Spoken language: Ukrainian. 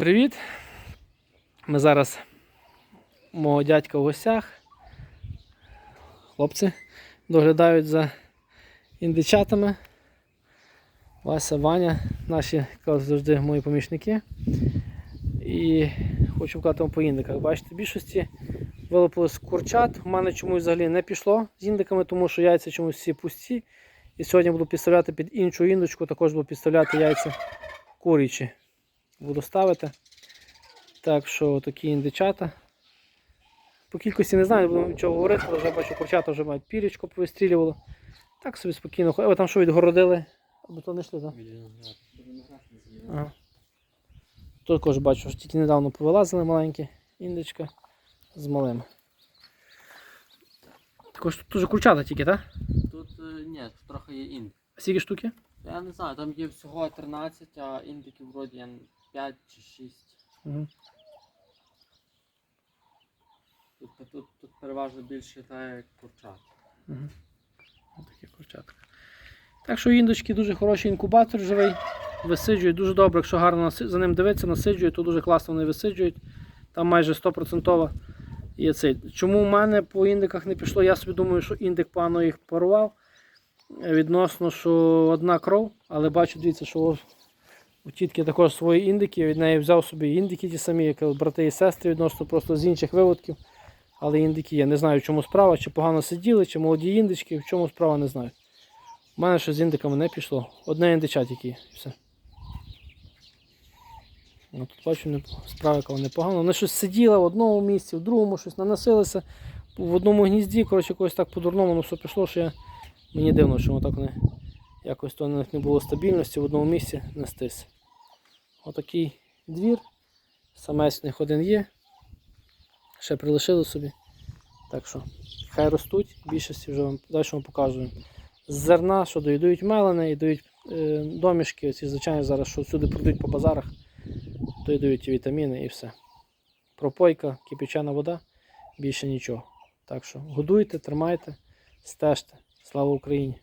Привіт! Ми зараз мого дядька в гостях. Хлопці доглядають за індичатами. Вася, Ваня, наші як завжди мої помічники. І хочу вказати вам по індиках. Бачите, в більшості вилупилось курчат. У мене чомусь взагалі не пішло з індиками, тому що яйця чомусь всі пусті. І сьогодні буду підставляти під іншу індочку, також буду підставляти яйця курячі. Буду ставити. Так що такі індичата. По кількості не знаю, не буду нічого говорити, але вже бачу, курчата вже мають пірічку повистрілювало. Так собі спокійно. Ви там що відгородили? Аби то не йшли, так? Ага. Тут також бачу, що тільки недавно повилазили маленькі індичка з малими. Також тут дуже курчата тільки, так? Тут е, ні, тут трохи є індик. Скільки штуки? Я не знаю, там є всього 13, а індиків вроді 5 чи 6. Угу. Тут, тут, тут переважно більше та курчат. Угу. Такі курчатка. Так що індочки дуже хороший інкубатор живий. Висиджують дуже добре, якщо гарно за ним дивитися, насиджують, то дуже класно вони висиджують. Там майже 100% є цей. Чому в мене по індиках не пішло? Я собі думаю, що індик погано їх парував. Відносно, що одна кров, але бачу, дивіться, що у- тітки також свої індики. Від неї взяв собі індики ті самі, як брати і сестри, відносно просто з інших виводків. Але індики є. Не знаю, в чому справа, чи погано сиділи, чи молоді індички, в чому справа, не знаю. У мене щось з індиками не пішло. Одне індича тільки і все. Ну, тут бачу, справа яка непогано. Вони щось сиділи в одному місці, в другому щось наносилися. В одному гнізді, коротше, якось так по-дурному ну, все пішло, що я... мені дивно, що воно так не, якось то не було стабільності в одному місці нестись. Отакий двір. Самець в них один є. Ще прилишили собі. Так що, хай ростуть, більшості вже вам далі вам покажу. З зерна, що дають, дають дають е, домішки, оці звичайні зараз, що всюди продають по базарах, то й і вітаміни і все. Пропойка, кипячена вода, більше нічого. Так що годуйте, тримайте, стежте. Слава Україні!